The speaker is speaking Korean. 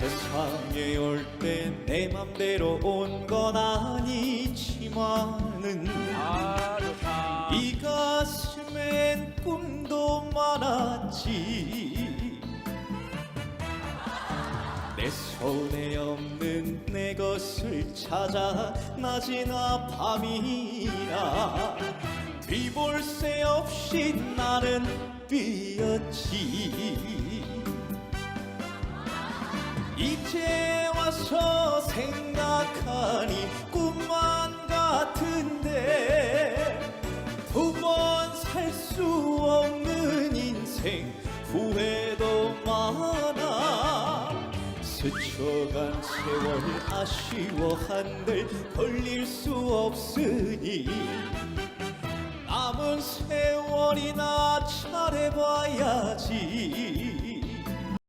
세상에 올 때 내 맘대로 온 건 아니지만은 아 좋다. 이 가슴엔 꿈도 많았지. 내 손에 없는 내 것을 찾아 낮이나 밤이나 뒤볼 새 없이 나는 뛰었지 이제 와서 생각하니 꿈만 같은데 두 번 살 수 없는 인생 후회도 많아. 스쳐간 세월 아쉬워 한들 돌릴 수 없으니 남은 세월이나 잘해봐야지